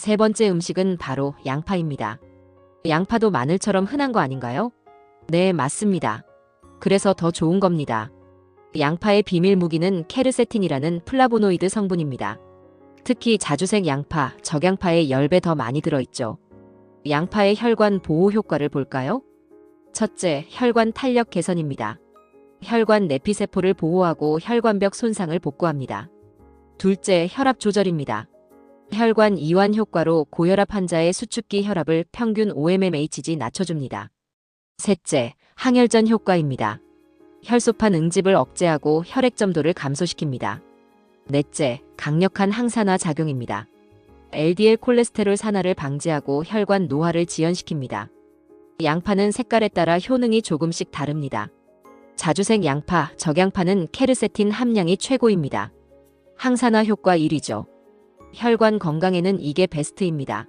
세 번째 음식은 바로 양파입니다. 양파도 마늘처럼 흔한 거 아닌가요? 네, 맞습니다. 그래서 더 좋은 겁니다. 양파의 비밀 무기는 케르세틴이라는 플라보노이드 성분입니다. 특히 자주색 양파, 적양파에 10배 더 많이 들어있죠. 양파의 혈관 보호 효과를 볼까요? 첫째, 혈관 탄력 개선입니다. 혈관 내피세포를 보호하고 혈관벽 손상을 복구합니다. 둘째, 혈압 조절입니다. 혈관 이완 효과로 고혈압 환자의 수축기 혈압을 평균 5mmHg 낮춰줍니다. 셋째, 항혈전 효과입니다. 혈소판 응집을 억제하고 혈액 점도를 감소시킵니다. 넷째, 강력한 항산화 작용입니다. LDL 콜레스테롤 산화를 방지하고 혈관 노화를 지연시킵니다. 양파는 색깔에 따라 효능이 조금씩 다릅니다. 자주색 양파, 적양파는 케르세틴 함량이 최고입니다. 항산화 효과 1위죠. 혈관 건강에는 이게 베스트입니다.